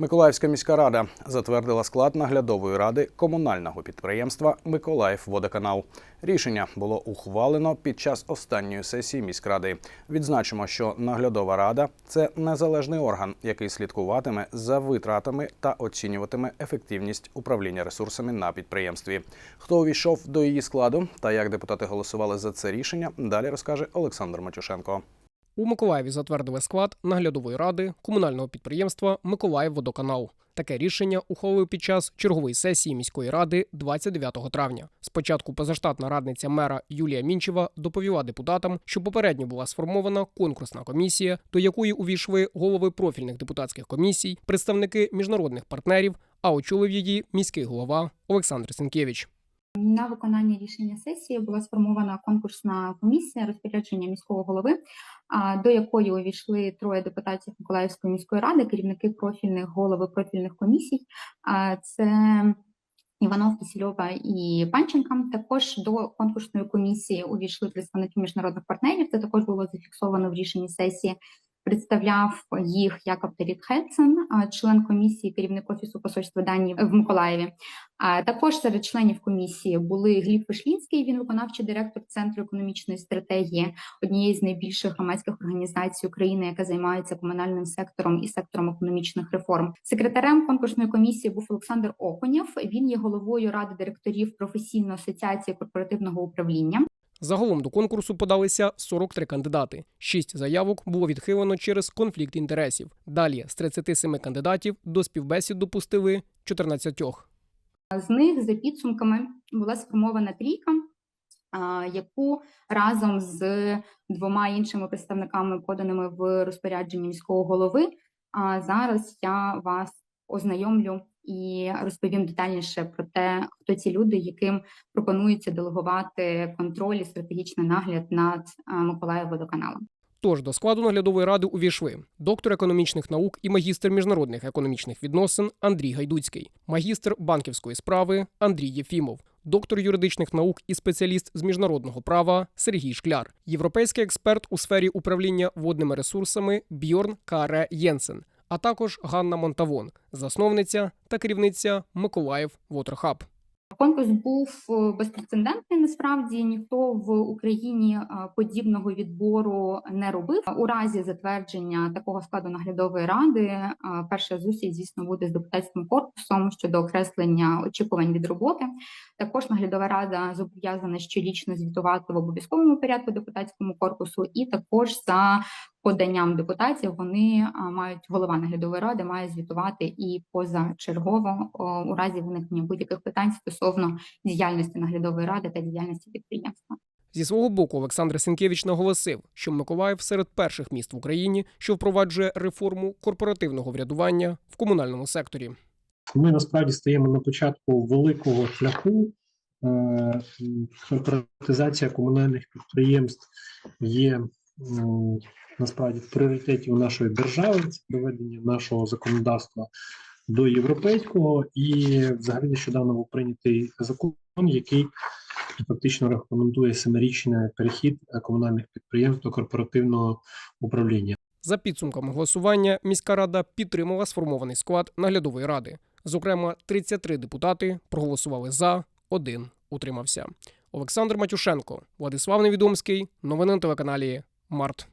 Миколаївська міська рада затвердила склад наглядової ради комунального підприємства Миколаївводоканал. Рішення було ухвалено під час останньої сесії міськради. Відзначимо, що наглядова рада це незалежний орган, який слідкуватиме за витратами та оцінюватиме ефективність управління ресурсами на підприємстві. Хто увійшов до її складу та як депутати голосували за це рішення, далі розкаже Олександр Матюшенко. У Миколаєві затвердили склад наглядової ради комунального підприємства Миколаївводоканал. Таке рішення ухвалив під час чергової сесії міської ради 29 травня. Спочатку позаштатна радниця мера Юлія Мінчева доповіла депутатам, що попередньо була сформована конкурсна комісія, до якої увійшли голови профільних депутатських комісій, представники міжнародних партнерів, а очолив її міський голова Олександр Сенкевич. На виконання рішення сесії була сформована конкурсна комісія розпорядження міського голови, до якої увійшли троє депутатів Миколаївської міської ради, керівники профільних голови профільних комісій. Це Іванов, Кісільова і Панченка. Також до конкурсної комісії увійшли представники міжнародних партнерів. Це також було зафіксовано в рішенні сесії. Представляв їх Якоб Теріт Хетсен, член комісії, керівник офісу посольства Данії в Миколаєві. Також серед членів комісії були Гліб Вишлінський, він виконавчий директор Центру економічної стратегії, однієї з найбільших громадських організацій України, яка займається комунальним сектором і сектором економічних реформ. Секретарем конкурсної комісії був Олександр Окунєв. Він є головою ради директорів професійної асоціації корпоративного управління. Загалом до конкурсу подалися 43 кандидати. Шість заявок було відхилено через конфлікт інтересів. Далі з 37 кандидатів до співбесід допустили 14. З них за підсумками була сформована трійка, яку разом з двома іншими представниками, поданими в розпорядженні міського голови. А зараз я вас ознайомлю і розповім детальніше про те, хто ці люди, яким пропонується делегувати контроль і стратегічний нагляд над а, Миколаївводоканалом. Тож до складу наглядової ради увійшли доктор економічних наук і магістр міжнародних економічних відносин Андрій Гайдуцький, магістр банківської справи Андрій Єфімов, доктор юридичних наук і спеціаліст з міжнародного права Сергій Шкляр, європейський експерт у сфері управління водними ресурсами Бьорн Каре Єнсен, а також Ганна Монтавон, засновниця та керівниця Миколаїв Вотерхаб. Конкурс був е, безпрецедентний. Насправді ніхто в Україні е, подібного відбору не робив. У разі затвердження такого складу наглядової ради, е, перша зустріч, звісно, буде з депутатським корпусом щодо окреслення очікувань від роботи. Також наглядова рада зобов'язана щорічно звітувати в обов'язковому порядку депутатському корпусу, і також за поданням депутатів вони мають голова наглядової ради має звітувати і позачергово у разі виникнення будь-яких питань стосовно діяльності наглядової ради та діяльності підприємства. Зі свого боку, Олександр Сенкевич наголосив, що Миколаїв серед перших міст в Україні, що впроваджує реформу корпоративного врядування в комунальному секторі. Ми насправді стаємо на початку великого шляху. Е, Корпоратизація комунальних підприємств є насправді в пріоритеті у нашої держави. Це приведення нашого законодавства до європейського, і взагалі нещодавно був прийнятий закон, який фактично рекомендує семирічний перехід комунальних підприємств до корпоративного управління. За підсумками голосування, міська рада підтримала сформований склад наглядової ради. Зокрема, 33 депутати проголосували за, один утримався. Олександр Матюшенко, Владислав Невідомський. Новини на телеканалі Март.